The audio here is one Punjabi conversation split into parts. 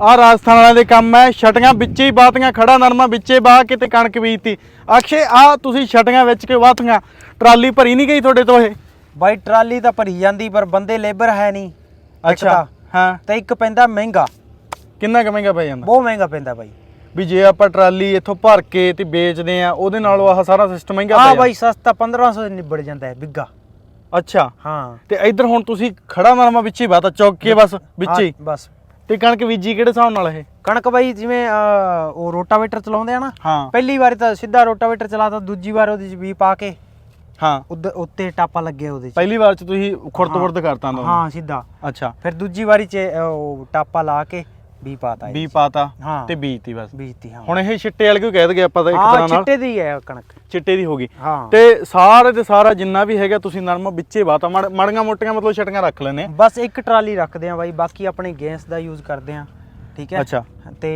ਆ ਰਾਜਸਥਾਨ ਵਾਲਿਆਂ ਦੇ ਕੰਮ ਹੈ ਛਟੀਆਂ ਵਿੱਚੇ ਹੀ ਬਾਤੀਆਂ ਖੜਾ ਨਰਮਾ ਵਿੱਚੇ ਬਾਹ ਕੇ ਤੇ ਕਣਕ ਬੀਜਤੀ। ਅਕਸ਼ੇ ਆ ਤੁਸੀਂ ਛਟੀਆਂ ਵਿੱਚ ਕੇ ਬਾਤੀਆਂ ਟਰਾਲੀ ਭਰੀ ਨਹੀਂ ਗਈ ਤੁਹਾਡੇ ਤੋਂ ਇਹ? ਬਾਈ ਟਰਾਲੀ ਤਾਂ ਭਰੀ ਜਾਂਦੀ ਪਰ ਬੰਦੇ ਲੇਬਰ ਹੈ ਨਹੀਂ। ਇੱਕ ਤਾਂ। ਹਾਂ। ਤੇ ਇੱਕ ਪੈਂਦਾ ਮਹਿੰਗਾ। ਕਿੰਨਾ ਕੁ ਮਹਿੰਗਾ ਪੈ ਜਾਂਦਾ? ਬਹੁਤ ਮਹਿੰਗਾ ਪੈਂਦਾ ਬਾਈ। ਵੀ ਜੇ ਆਪਾਂ ਟਰਾਲੀ ਇੱਥੋਂ ਭਰ ਕੇ ਤੇ ਵੇਚਦੇ ਆ ਉਹਦੇ ਨਾਲੋਂ ਆਹ ਸਾਰਾ ਸਿਸਟਮ ਮਹਿੰਗਾ ਪੈ ਆ ਜਾਂਦਾ। ਬਾਈ ਸਸਤਾ 1500 ਦੇ ਨਿਬੜ ਜਾਂਦਾ ਹੈ ਬਿੱਗਾ। ਅੱਛਾ। ਹਾਂ। ਤੇ ਇੱਧਰ ਹੁਣ ਤੁਸੀਂ ਖੜਾ ਨਰਮਾ ਵਿੱਚ ਬਾਤਾ ਚੌਕ ਕੇ ਬਸ ਵਿੱਚ ਹੀ ਹਾਂ, ਬਸ। ਤੇ ਕਣਕ ਬੀਜੀ ਕਿਹੜੇ ਹਿਸਾਬ ਨਾਲ ਇਹ? ਕਣਕ ਬਾਈ ਜਿਵੇਂ ਅਹ, ਉਹ ਰੋਟਾਵੇਟਰ ਚਲਾਉਂਦੇ ਆ ਨਾ ਹਾਂ। ਪਹਿਲੀ ਵਾਰੀ ਤਾਂ ਸਿੱਧਾ ਰੋਟਾਵੇਟਰ ਚਲਾਤਾ ਦੂਜੀ ਵਾਰ ਉਹਦੇ ਚ ਵੀ ਪਾ ਕੇ ਹਾਂ। ਉੱਧ- ਉੱਤੇ ਟਾਪਾ ਲੱਗੇ ਉਹਦੇ ਚ। ਪਹਿਲੀ ਵਾਰ ਚ ਤੁਸੀਂ ਖੁਰਦ ਵਰਦ ਕਰਤਾ ਨਾ ਹਾਂ ਸਿੱਧਾ। ਅੱਛਾ। ਫਿਰ ਦੂਜੀ ਵਾਰੀ ਚ ਅਹ, ਉਹ ਟਾਪਾ ਲਾ ਕੇ ਵੀ ਪਾਤਾ ਬੀ ਪਾਤਾ ਹਾਂ। ਤੇ ਬੀਜਤੀ ਬਸ। ਬੀਜਤੀ ਹਾਂ। ਹੁਣ ਇਹ ਛਿੱਟੇ ਵਾਲੇ ਕਿਉਂ ਕਹਿ ਦਗੇ ਆਪਾਂ ਤਾਂ ਇੱਕ ਹਾਂ ਤਰ੍ਹਾਂ ਨਾਲ? ਚਿੱਟੇ ਦੀ ਹੈ ਕਣਕ। ਚਿੱਟੇ ਦੀ ਹੋ ਗਈ। ਹਾਂ। ਤੇ ਸਾਰੇ ਤੇ ਸਾਰਾ ਜਿੰਨਾ ਵੀ ਹੈਗਾ ਤੁਸੀਂ ਨਰਮਾ ਵਿੱਚੇ ਬਾਤਾ ਮੜੀਆਂ ਮੋਟੀਆਂ ਮਤਲਬ ਛਟੀਆਂ ਰੱਖ ਲੈਨੇ ਬਸ ਇੱਕ ਟਰਾਲੀ ਰੱਖਦੇ ਆ ਬਾਈ ਬਾਕੀ ਆਪਣੇ ਗੈਸ ਦਾ ਯੂਜ਼ ਕਰਦੇ ਆ ਠੀਕ ਹੈ? ਅੱਛਾ। ਤੇ।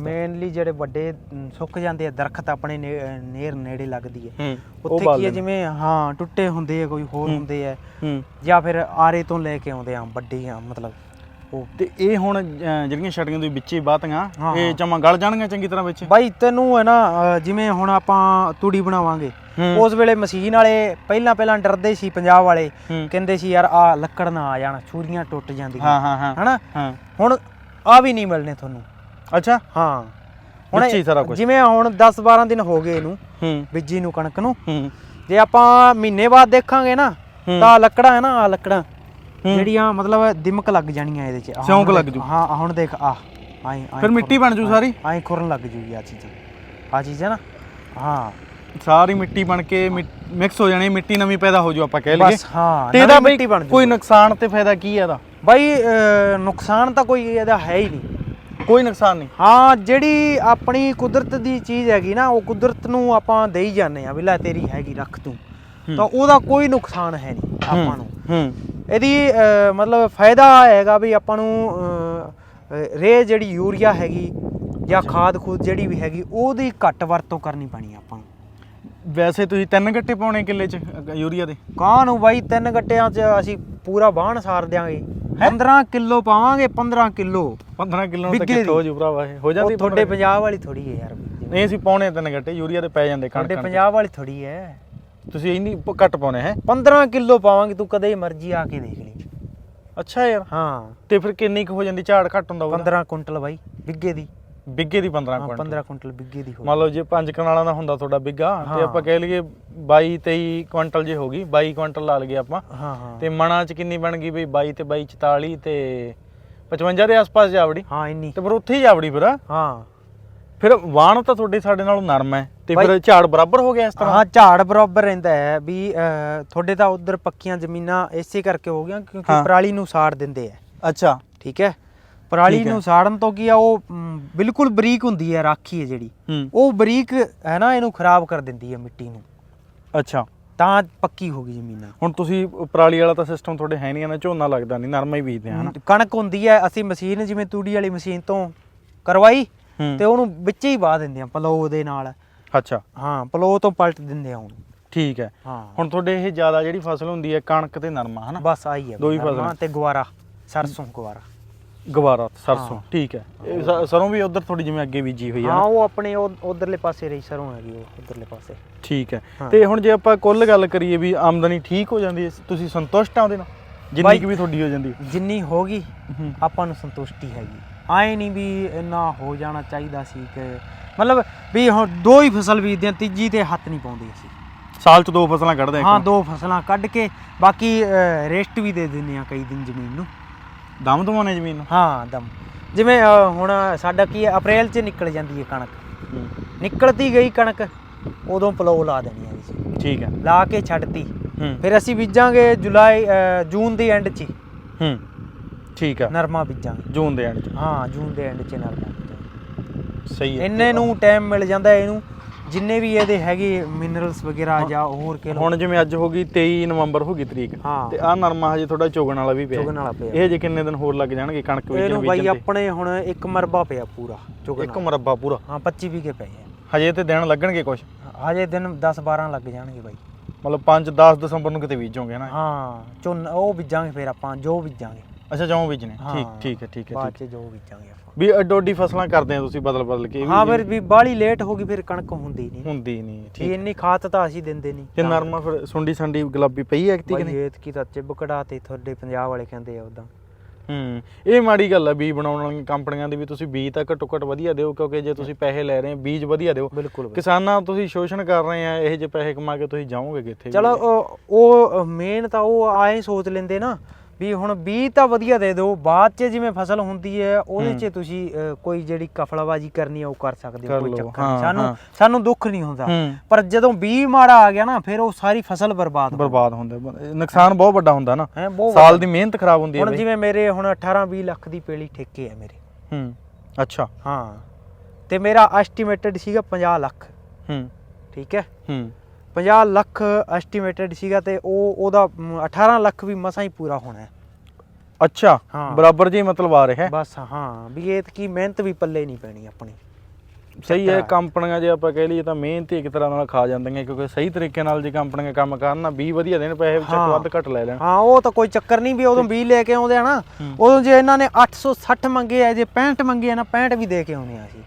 ਮੇਨਲੀ ਜਿਹੜੇ ਵੱਡੇ ਸੁੱਕ ਜਾਂਦੇ ਆ ਦਰਖਤ ਆਪਣੇ ਨੇਰ ਨੇੜੇ ਲੱਗਦੀ ਹੈ। ਉੱਥੇ ਕੀ ਹੈ ਜਿਵੇਂ ਹਾਂ ਟੁੱਟੇ ਹੁੰਦੇ ਆ ਕੋਈ ਹੋਰ ਹੁੰਦੇ ਆ ਜਾਂ ਫਿਰ ਆਰੇ ਤੋਂ ਲੈ ਕੇ ਆਉਂਦੇ ਆ ਵੱਡੇ ਆ ਮਤਲਬ। ਤੇ ਇਹ ਹੁਣ ਜਿਹੜੀਆਂ ਛਟੀਆਂ ਤੁਸੀਂ ਵਿੱਚੇ ਬਾਤੀਆਂ ਹਾਂ, ਇਹ ਹਾਂ। ਜਮਾ ਗਲ ਜਾਣਗੀਆਂ ਚੰਗੀ ਤਰ੍ਹਾਂ ਵਿੱਚ ਬਾਈ ਤੈਨੂੰ ਹੈ ਨਾ ਅਹ, ਜਿਵੇਂ ਹੁਣ ਆਪਾਂ ਤੂੜੀ ਬਣਾਵਾਂਗੇ ਹੂੰ। ਉਸ ਵੇਲੇ ਮਸ਼ੀਨ ਵਾਲੇ ਪਹਿਲਾਂ ਪਹਿਲਾਂ ਡਰਦੇ ਸੀ ਪੰਜਾਬ ਵਾਲੇ ਹੂੰ। ਕਹਿੰਦੇ ਸੀ ਯਾਰ ਆ ਲੱਕੜ ਨਾ ਆ ਜਾਣ ਛੁਰੀਆਂ ਟੁੱਟ ਜਾਂਦੀਆਂ ਹਾਂ ਹਾਂ ਹਾਂ ਹਨਾ ਹਾਂ ਹੁਣ ਆ ਵੀ ਨਹੀਂ ਮਿਲਨੇ ਤੁਹਾਨੂੰ ਅੱਛਾ ਹਾਂ ਵਿੱਚ ਹੀ ਸਾਰਾ ਕੁਛ। ਜਿਵੇਂ ਹੁਣ 10 12 ਦਿਨ ਹੋ ਗਏ ਇਹਨੂੰ ਹੂੰ ਬੀਜੀ ਨੂੰ ਕਣਕ ਨੂੰ ਹੂੰ ਜੇ ਆਪਾਂ ਮਹੀਨੇ ਬਾਅਦ ਦੇਖਾਂਗੇ ਨਾ ਹੂੰ। ਤਾਂ ਲੱਕੜਾਂ ਹੈ ਨਾ ਆ ਲੱਕੜਾਂ। ਜਿਹੜੀਆਂ ਮਤਲਬ ਦਿਮਕ ਲੱਗ ਜਾਣੀਆਂ ਇਹਦੇ ਚ। ਆਹ ਸਿਉਂਕ ਹੁਣ ਲੱਗ ਦੇਖ- ਜੂ। ਹਾਂ ਹੁਣ ਦੇਖ ਆ ਆਈ ਫਿਰ ਮਿੱਟੀ ਬਣ ਜੂ ਸਾਰੀ? ਆਈ ਖੁਰਨ ਲੱਗ ਜੂਗੀ ਆ ਚੀਜ਼। ਆ ਚੀਜ਼ ਹੈ ਨਾ? ਹਾਂ। ਸਾਰੀ ਮਿੱਟੀ ਬਣ ਕੇ ਮਿਕਸ ਹੋ ਜਾਣੀ ਮਿੱਟੀ ਨਵੀਂ ਪੈਦਾ ਹੋ ਜੂ ਆਪਾਂ ਕਹਿ ਲਈਏ। ਬਸ ਹਾਂ ਤੇ ਇਹਦਾ ਮਿੱਟੀ ਬਣ ਕੋਈ ਜੂ ਨੁਕਸਾਨ ਤੇ ਫਾਇਦਾ ਕੀ ਹੈ ਇਹਦਾ? ਬਾਈ ਅਹ, ਨੁਕਸਾਨ ਤਾਂ ਕੋਈ ਇਹਦਾ ਹੈ ਹੀ ਨਹੀਂ। ਕੋਈ ਨੁਕਸਾਨ ਨਹੀਂ? ਹਾਂ ਜਿਹੜੀ ਆਪਣੀ ਕੁਦਰਤ ਦੀ ਚੀਜ਼ ਹੈਗੀ ਨਾ ਉਹ ਕੁਦਰਤ ਨੂੰ ਆਪਾਂ ਦੇਈ ਜਾਂਦੇ ਆ ਵੀ ਲੈ ਤੇਰੀ ਹੈਗੀ ਰੱਖ ਤੂੰ। ਤਾਂ ਉਹਦਾ ਕੋਈ ਨੁਕਸਾਨ ਹੈ ਨਹੀਂ ਆਪਾਂ ਨੂੰ। ਹੂੰ। ਇਹਦੀ ਮਤਲਬ ਫਾਇਦਾ ਹੈਗਾ ਵੀ ਆਪਾਂ ਨੂੰ ਰੇ ਜਿਹੜੀ ਯੂਰੀਆ ਹੈਗੀ ਜਾਂ ਖਾਦ ਖੂਦ ਜਿਹੜੀ ਵੀ ਹੈਗੀ ਉਹਦੀ ਘੱਟ ਵਰਤੋਂ ਕਰਨੀ ਪੈਣੀ ਆਪਾਂ ਨੂੰ। ਵੈਸੇ ਤੁਸੀਂ ਤਿੰਨ ਗੱਟੇ ਪਾਉਣੇ ਕਿੱਲੇ ਚ ਯੂਰੀਆ ਦੇ? ਕਾਂ ਨੂੰ ਬਾਈ ਤਿੰਨ ਗੱਟਿਆਂ 'ਚ ਅਸੀਂ ਪੂਰਾ ਬਾਣ ਸਾਰ ਦਿਆਂਗੇ। 15 ਕਿਲੋ ਪਾਵਾਂਗੇ 15 ਕਿਲੋ। 15 ਕਿਲੋ ਦੀ। ਹੋ ਜੂ ਭਰਾਵਾ ਇਹ ਹੋ ਜਾਂਦੀ ਤੁਹਾਡੇ ਪੰਜਾਬ ਵਾਲੀ ਥੋੜੀ ਹੈ ਯਾਰ। ਨਹੀਂ ਅਸੀਂ ਪਾਉਣੇ ਤਿੰਨ ਗੱਟੇ ਯੂਰੀਆ ਦੇ ਪੈ ਜਾਂਦੇ ਕਣਕ ਤੁਹਾਡੇ। ਪੰਜਾਬ ਵਾਲੀ ਥੋੜੀ ਹੈ। ਤੁਸੀਂ ਇੰਨੀ ਪ- ਘੱਟ ਪਾਉਣੇ ਹੈ। 15 ਕਿਲੋ ਪਾਵਾਂਗੇ ਤੂੰ ਕਦੇ ਮਰਜ਼ੀ ਆ ਕੇ ਦੇਖ ਲਈ। ਅੱਛਾ ਯਾਰ। ਹਾਂ। ਤੇ ਫਿਰ ਕਿੰਨੀ ਕੁ ਹੋ ਜਾਂਦੀ? ਝਾੜ ਘੱਟ ਹੁੰਦਾ ਉਹਦਾ? 15 ਕੁਇੰਟਲ ਬਾਈ ਬਿੱਗੇ ਦੀ। ਬਿੱਗੇ ਦੀ 15 ਹਾਂ ਕੁਇੰਟਲ। 15 ਕੁਇੰਟਲ ਬਿੱਗੇ ਦੀ ਹੋ ਮੰਨ ਲਓ ਜੇ 5 ਕਨਾਲਾਂ ਦਾ ਹੁੰਦਾ ਤੁਹਾਡਾ ਬਿੱਗਾ ਤੇ ਹਾਂ। ਆਪਾਂ ਕਹਿ ਲਈਏ 22 23 ਕੁਇੰਟਲ ਜੇ ਹੋ ਗਈ 22 ਕੁਇੰਟਲ ਲਾ ਲਈਏ ਆਪਾਂ। ਹਾਂ ਹਾਂ। ਤੇ ਮਣਾ ਚ ਕਿੰਨੀ ਬਣ ਗਈ ਬਈ? 22 ਤੇ 22 44 ਤੇ 55 ਦੇ ਆਸ-ਪਾਸ ਜਾਵੜੀ। ਹਾਂ ਇੰਨੀ। ਤੇ ਫਿਰ ਉੱਥੇ ਹੀ ਜਾਵੜੀ ਫਿਰ ਹਾਂ। ਫਿਰ ਵਾਣ ਤਾਂ ਤੁਹਾਡੇ ਸਾਡੇ ਨਾਲੋਂ ਨਰਮ ਹੈ ਤੇ ਫਿਰ ਝਾੜ ਬਰਾਬਰ ਹੋ ਗਿਆ ਇਸ ਤਰ੍ਹਾਂ? ਹਾਂ ਝਾੜ ਬਰਾਬਰ ਰਹਿੰਦਾ ਹੈ ਵੀ ਤੁਹਾਡੇ ਤਾਂ ਉਧਰ ਪੱਕੀਆਂ ਜ਼ਮੀਨਾਂ ਇਸੇ ਕਰਕੇ ਹੋ ਗਈਆਂ ਕਿਉਂਕਿ। ਪਰਾਲੀ ਨੂੰ ਸਾੜ ਦਿੰਦੇ ਆ ਅੱਛਾ। ਠੀਕ ਹੈ? ਪਰਾਲੀ। ਨੂੰ ਸਾੜਨ ਤੋਂ ਕੀ ਆ ਉਹ ਬਿਲਕੁਲ ਬਰੀਕ ਹੁੰਦੀ ਹੈ ਰਾਖੀ ਹੈ ਜਿਹੜੀ। ਉਹ ਬਰੀਕ ਹੈ ਨਾ ਇਹਨੂੰ ਖਰਾਬ ਕਰ ਦਿੰਦੀ ਹੈ ਮਿੱਟੀ ਨੂੰ। ਅੱਛਾ। ਤਾਂ ਪੱਕੀ ਹੋ ਗਈ ਜ਼ਮੀਨਾਂ। ਹੁਣ ਤੁਸੀਂ ਪਰਾਲੀ ਵਾਲਾ ਤਾਂ ਸਿਸਟਮ ਤੁਹਾਡੇ ਹੈ ਨਹੀਂ ਨਾ ਝੋਨਾ ਲੱਗਦਾ ਨਹੀਂ ਨਰਮਾ ਹੀ ਬੀਜਦੇ ਆ ਹਨਾ? ਕਣਕ ਹੁੰਦੀ ਹੈ ਅਸੀਂ ਮਸ਼ੀਨ ਜਿਵੇਂ ਤੂੜੀ ਵਾਲੀ ਮਸ਼ੀਨ ਤੋਂ ਕਰਵਾਈ ਤੇ ਉਹਨੂੰ ਵਿੱਚੇ ਹੀ ਬਾਹ ਦਿੰਦੇ ਆ ਪਲੋ ਦੇ ਨਾਲ। ਅੱਛਾ। ਹਾਂ ਪਲੋ ਤੋਂ ਪਲਟ ਦਿੰਦੇ ਆ ਉਹਨੂੰ। ਠੀਕ ਹੈ। ਹਾਂ। ਹੁਣ ਤੁਹਾਡੇ ਇਹ ਜ਼ਿਆਦਾ ਜਿਹੜੀ ਫਸਲ ਹੁੰਦੀ ਹੈ ਕਣਕ ਤੇ ਨਰਮਾ ਹਨਾ? ਬਸ ਆਈ ਹੈ। ਦੋ ਹੀ ਨਰਮਾ। ਤੇ ਗਵਾਰਾ ਸਰਸੋਂ ਗਵਾਰਾ ਗਵਾਰਾ ਸਰਸੋਂ। ਠੀਕ ਹੈ। ਇਹ ਸ- ਸਰੋਂ ਵੀ ਉਧਰ ਥੋੜੀ ਜਿਵੇਂ ਅੱਗੇ ਬੀਜੀ ਹੋਈ ਹੈ ਹਾਂ ਨਾ? ਉਹ ਆਪਣੇ ਉਧਰਲੇ ਪਾਸੇ ਰਹੀ ਸਰੋਂ ਹੈਗੀ ਉਹ ਉਧਰਲੇ ਪਾਸੇ। ਠੀਕ ਹੈ। ਹਾਂ। ਤੇ ਹੁਣ ਜੇ ਆਪਾਂ ਕੁੱਲ ਗੱਲ ਕਰੀਏ ਵੀ ਆਮਦਨੀ ਠੀਕ ਹੋ ਜਾਂਦੀ ਹੈ ਤੁਸੀਂ ਸੰਤੁਸ਼ਟ ਆ ਉਹਦੇ ਨਾਲ? ਜਿੰਨੀ ਬਾਈ- ਕਿ ਵੀ ਤੁਹਾਡੀ ਹੋ ਜਾਂਦੀ ਹੈ। ਜਿੰਨੀ ਹੋਗੀ। ਆਪਾਂ ਨੂੰ ਸੰਤੁਸ਼ਟੀ ਹੈਗੀ। ਆਏ ਨਹੀਂ ਵੀ ਇੰਨਾ ਹੋ ਜਾਣਾ ਚਾਹੀਦਾ ਸੀ ਕਿ ਮਤਲਬ ਵੀ ਹੁਣ ਦੋ ਹੀ ਫਸਲ ਬੀਜਦੇ ਆ ਤੀਜੀ ਤੇ ਹੱਥ ਨਹੀਂ ਪਾਉਂਦੇ ਅਸੀਂ। ਸਾਲ ਚ ਦੋ ਫਸਲਾਂ ਕੱਢਦੇ ਹਾਂ ਦੋ ਫਸਲਾਂ ਕੱਢ ਕੇ ਬਾਕੀ ਰੈਸਟ ਵੀ ਦੇ ਦਿੰਦੇ ਆ ਕਈ ਦਿਨ ਜ਼ਮੀਨ ਨੂੰ। ਦਮ ਦਮਾਨੇ ਜ਼ਮੀਨ ਨੂੰ? ਹਾਂ ਦਮ। ਜਿਵੇਂ ਹੁਣ ਸਾਡਾ ਕੀ ਹੈ ਅਪ੍ਰੈਲ 'ਚ ਨਿਕਲ ਜਾਂਦੀ ਹੈ ਕਣਕ। ਨਿਕਲਦੀ ਗਈ ਕਣਕ ਉਦੋਂ ਪਲੋ ਲਾ ਦੇਣੀ ਹੈ ਜੀ ਠੀਕ ਹੈ। ਲਾ ਕੇ ਛੱਡਤੀ। ਹੂੰ। ਫਿਰ ਅਸੀਂ ਬੀਜਾਂਗੇ ਜੁਲਾਈ ਜੂਨ ਦੇ ਐਂਡ 'ਚ ਹੀ। ਹੂੰ। ਠੀਕ ਹੈ ਨਰਮਾ ਬੀਜਾਂਗੇ ਜੂਨ ਦੇ ਐਂਡ ਚ। ਹਾਂ ਜੂਨ ਦੇ ਐਂਡ 'ਚ ਨਰਮਾ ਸਹੀ ਹੈ। ਇੰਨੇ ਨੂੰ ਟਾਈਮ ਮਿਲ ਜਾਂਦਾ ਇਹਨੂੰ। ਜਿੰਨੇ ਵੀ ਇਹਦੇ ਹੈਗੇ ਮਿਨਰਲਸ ਵਗੈਰਾ ਜਾਂ ਹੋਰ ਕੇ ਹੁਣ ਜਿਵੇਂ ਅੱਜ ਹੋ ਗਈ 23 ਨਵੰਬਰ ਹੋ ਗਈ ਤਰੀਕ। ਤੇ ਆ ਨਰਮਾ ਹਜੇ ਥੋੜਾ ਚੋਗਣ ਵਾਲਾ ਵੀ ਪਿਆ। ਚੁਗਣ ਵਾਲਾ ਪਿਆ। ਇਹ ਜੇ ਕਿੰਨੇ ਦਿਨ ਹੋਰ ਲੱਗ ਜਾਣਗੇ ਕਣਕ ਬੀਜਣ ਇਹਨੂੰ ਬਾਈ ਆਪਣੇ ਹੁਣ ਇੱਕ ਮਰਬਾ ਪਿਆ ਪੂਰਾ ਚੁਗਣ ਇੱਕ ਮਰਬਾ ਪੂਰਾ? ਹਾਂ 25 ਵੀਗੇ ਪਏ ਆ। ਹਜੇ ਤੇ ਦਿਨ ਲੱਗਣਗੇ ਕੁਝ ਹਜੇ ਦਿਨ 10 12 ਲੱਗ ਜਾਣਗੇ ਬਾਈ। ਮਤਲਬ 5 10 ਦਸੰਬਰ ਨੂੰ ਕਿਤੇ ਬੀਜੋਗੇ ਨਾ ਹਾਂ ਝੋਨਾ ਉਹ ਬੀਜਾਂਗੇ ਫਿਰ ਆਪਾਂ ਜੋ ਬੀਜਾਂਗੇ। ਅੱਛਾ ਜੌਂ ਬੀਜਣੇ। ਠੀਕ ਹਾਂ, ਠੀਕ ਹੈ ਠੀਕ ਹੈ ਬਾਅਦ ਠੀਕ। ਚ ਜੋ ਬੀਜਾਂਗੇ ਆਪਾਂ। ਵੀ ਅੱਡੋ ਅੱਡੀ ਫਸਲਾਂ ਕਰਦੇ ਆ ਤੁਸੀਂ ਬਦਲ ਬਦਲ ਕੇ ਇਹ ਵੀ ਹਾਂ ਫਿਰ ਵੀ ਬਾਹਲੀ ਲੇਟ ਹੋ ਗਈ ਫਿਰ ਕਣਕ ਹੁੰਦੀ ਨਹੀਂ। ਹੁੰਦੀ ਨਹੀਂ ਠੀਕ ਠੀਕ। ਇੰਨੀ ਖਾਤ ਤਾਂ ਅਸੀਂ ਦਿੰਦੇ ਨਹੀਂ। ਤੇ ਨਰਮਾ ਫਿਰ ਸੁੰਡੀ ਸੰਡੀ ਗੁਲਾਬੀ ਪਈ ਐ ਕਿ ਨਹੀਂ? ਬਾਈ ਕੀ ਤਾਂ ਚਿੱਬ ਕਢਾ ਤੇ ਤੁਹਾਡੇ ਪੰਜਾਬ ਵਾਲੇ ਕਹਿੰਦੇ ਆ ਉਦਾਂ ਹੂੰ ਇਹ ਮਾੜੀ ਗੱਲ ਆ ਬੀਜ ਬਣਾਉਣ ਵਾਲੀਆਂ ਕੰਪਨੀਆਂ ਦੀ ਵੀ ਤੁਸੀਂ ਬੀਜ ਤਾਂ ਘੱਟੋ ਘੱਟ ਵਧੀਆ ਦਿਓ ਕਿਉਂਕਿ ਜੇ ਤੁਸੀਂ ਪੈਸੇ ਲੈ ਰਹੇ ਹੋ ਬੀਜ ਵਧੀਆ ਦਿਓ। ਬਿਲਕੁਲ ਕਿਸਾਨਾਂ ਤੁਸੀਂ ਸ਼ੋਸ਼ਣ ਕਰ ਰਹੇ ਆ ਇਹ ਜੇ ਪੈਸੇ ਕਮਾ ਕੇ ਤੁਸੀਂ ਜਾਓਗੇ ਕਿੱਥੇ ਵੀ? ਚਲੋ ਉਹ- ਉਹ ਮੇਨ ਤਾਂ ਉਹ ਆਏ ਸੋਚ ਲੈਂਦੇ ਨਾ ਵੀ ਹੁਣ ਬੀਜ ਤਾਂ ਵਧੀਆ ਦੇ ਦਿਓ ਬਾਅਦ ਚ ਜਿਵੇਂ ਫਸਲ ਹੁੰਦੀ ਹੈ ਉਹਦੇ ਚ ਤੁਸੀਂ ਅ, ਕੋਈ ਜਿਹੜੀ ਕਫਲਾਬਾਜੀ ਕਰਨੀ ਹੈ ਉਹ ਕਰ ਸਕਦੇ ਹੋ ਕਰ ਕੋਈ ਲਓ, ਚੱਕਰ ਹਾਂ, ਨਹੀਂ। ਸਾਨੂੰ ਹਾਂ। ਸਾਨੂੰ ਦੁੱਖ ਨਹੀਂ ਹੁੰਦਾ। ਹੂੰ। ਪਰ ਜਦੋਂ ਬੀਜ ਮਾੜਾ ਆ ਗਿਆ ਨਾ ਫਿਰ ਉਹ ਸਾਰੀ ਫਸਲ ਬਰਬਾਦ ਹੋ ਬਰਬਾਦ ਹੁੰਦਾ ਨੁਕਸਾਨ ਬਹੁਤ ਵੱਡਾ ਹੁੰਦਾ ਨਾ। ਹੈ ਬਹੁਤ ਸਾਲ ਦੀ ਮਿਹਨਤ ਖਰਾਬ ਹੁੰਦੀ ਹੈ ਹੁਣ ਬਈ। ਜਿਵੇਂ ਮੇਰੇ ਹੁਣ 18 20 ਲੱਖ ਦੀ ਪੇਲੀ ਠੇਕੇ ਹੈ ਮੇਰੇ। ਹੂੰ ਅੱਛਾ। ਹਾਂ। ਤੇ ਮੇਰਾ ਐਸਟੀਮੇਟਡ ਸੀਗਾ 50 ਲੱਖ। ਹੂੰ। ਠੀਕ ਹੈ? ਹੂੰ। 50 ਲੱਖ ਐਸਟੀਮੇਟਡ ਸੀਗਾ ਤੇ ਉਹ ਉਹਦਾ ਮ, 18 ਲੱਖ ਵੀ ਮਸਾਂ ਹੀ ਪੂਰਾ ਹੋਣਾ ਹੈ ਅੱਛਾ ਹਾਂ। ਬਰਾਬਰ ਜੀ ਮਤਲਬ ਆ ਰਿਹਾ ਹੈ ਬਸ ਹਾਂ ਵੀ ਇਹ ਕੀ ਮਿਹਨਤ ਵੀ ਪੱਲੇ ਨਹੀਂ ਪੈਣੀ ਆਪਣੀ ਸਹੀ ਹੈ। ਕੰਪਨੀਆਂ ਜੇ ਆਪਾਂ ਕਹਿ ਲਈਏ ਤਾਂ ਮਿਹਨਤ ਹੀ ਇੱਕ ਤਰ੍ਹਾਂ ਨਾਲ ਖਾ ਜਾਂਦੀਆਂ ਕਿਉਂਕਿ ਸਹੀ ਤਰੀਕੇ ਨਾਲ ਜੇ ਕੰਪਨੀਆਂ ਕੰਮ ਕਰਨ ਨਾ 20 ਵਧੀਆ ਦੇਣ ਪੈਸੇ ਵਿੱਚ ਹਾਂ। ਵੱਧ ਘੱਟ ਲੈ ਲੈਣ ਹਾਂ ਉਹ ਤਾਂ ਕੋਈ ਚੱਕਰ ਨਹੀਂ ਵੀ ਉਦੋਂ 20 ਲੈ ਕੇ ਆਉਂਦੇ ਆ ਨਾ। ਉਦੋਂ ਜੇ ਇਹਨਾਂ ਨੇ 860 ਮੰਗੇ ਆ ਜੇ 65 ਮੰਗੇ ਆ ਨਾ 65 ਵੀ ਦੇ ਕੇ ਆਉਣੇ ਆ ਅਸੀਂ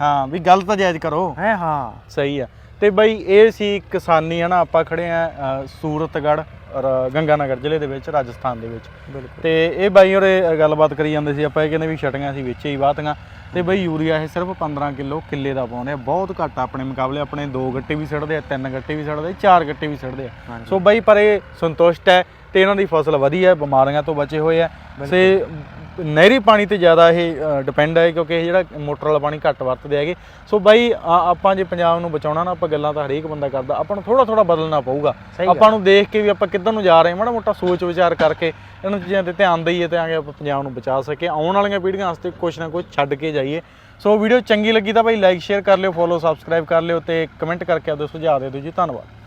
ਹਾਂ ਵੀ ਗੱਲ ਤਾਂ ਜਾਇਜ਼ ਕਰੋ ਹੈ ਹਾਂ ਸਹੀ ਆ ਤੇ ਬਈ ਇਹ ਸੀ ਕਿਸਾਨੀ ਹੈ ਨਾ ਆਪਾਂ ਖੜੇ ਆ ਔਰ ਗੰਗਾਨਗਰ ਜ਼ਿਲ੍ਹੇ ਦੇ ਵਿੱਚ ਰਾਜਸਥਾਨ ਦੇ ਵਿੱਚ। ਤੇ ਇਹ ਬਾਈ ਉਰੇ ਗੱਲਬਾਤ ਕਰੀ ਜਾਂਦੇ ਸੀ ਆਪਾਂ ਇਹ ਕਹਿੰਦੇ ਵੀ ਛਟੀਆਂ ਸੀ ਵਿੱਚ ਹੀ ਬਾਤੀਆਂ ਤੇ ਬਈ ਯੂਰੀਆ ਇਹ ਸਿਰਫ 15 ਕਿਲੋ ਕਿੱਲੇ ਦਾ ਪਾਉਂਦੇ ਆ ਬਹੁਤ ਘੱਟ ਆਪਣੇ ਮੁਕਾਬਲੇ ਆਪਣੇ ਦੋ ਗੱਟੇ ਵੀ ਸੜਦੇ ਆ ਤਿੰਨ ਗੱਟੇ ਵੀ ਸੜਦੇ ਆ ਚਾਰ ਗੱਟੇ ਵੀ ਸੜਦੇ ਆ। ਸੋ ਬਈ ਪਰ ਇਹ ਸੰਤੁਸ਼ਟ ਹੈ ਤੇ ਇਹਨਾਂ ਦੀ ਫਸਲ ਵਧੀਆ ਹੈ ਬਿਮਾਰੀਆਂ ਤੋਂ ਬਚੇ ਹੋਏ ਆ। ਸੇ ਨਹਿਰੀ ਪਾਣੀ ਤੇ ਜ਼ਿਆਦਾ ਇਹ ਡਿਪੈਂਡ ਹੈ ਕਿਉਂਕਿ ਇਹ ਜਿਹੜਾ ਮੋਟਰ ਵਾਲਾ ਪਾਣੀ ਘੱਟ ਵਰਤਦੇ ਹੈਗੇ। ਸੋ ਬਾਈ ਆਪਾਂ ਜੇ ਪੰਜਾਬ ਨੂੰ ਬਚਾਉਣਾ ਨਾ ਆਪਾਂ ਗੱਲਾਂ ਤਾਂ ਹਰੇਕ ਬੰਦਾ ਕਰਦਾ। ਆਪਾਂ ਨੂੰ ਥੋੜਾ ਥੋੜਾ ਬਦਲਣਾ ਪਊਗਾ। ਆਪਾਂ ਨੂੰ ਦੇਖ ਕੇ ਵੀ ਆਪਾਂ ਕਿੱਧਰ ਨੂੰ ਜਾ ਰਹੇ ਹਾਂ ਮਾੜਾ ਮੋਟਾ ਸੋਚ ਵਿਚਾਰ ਕਰਕੇ ਇਹਨਾਂ ਚੀਜ਼ਾਂ ਤੇ ਧਿਆਨ ਦਈਏ ਤਾਂ ਕਿ ਆਪਾਂ ਪੰਜਾਬ ਨੂੰ ਬਚਾ ਸਕੀਏ। ਆਉਣ ਵਾਲੀਆਂ ਪੀੜ੍ਹੀਆਂ ਵਾਸਤੇ ਕੁਛ ਨਾ ਕੁਛ ਛੱਡ ਕੇ ਜਾਈਏ। ਸੋ ਵੀਡੀਓ ਚੰਗੀ ਲੱਗੀ ਤਾਂ ਭਾਈ ਲਾਈਕ ਸ਼ੇਅਰ ਕਰ ਲਿਓ ਫੋਲੋ ਸਬਸਕ੍ਰਾਈਬ ਕਰ ਲਿਓ ਤੇ ਕਮੈਂਟ ਕਰਕੇ ਆਪਦੇ ਸੁਝਾਅ ਦੇ ਦਿਓ ਜੀ। ਧੰਨਵਾਦ।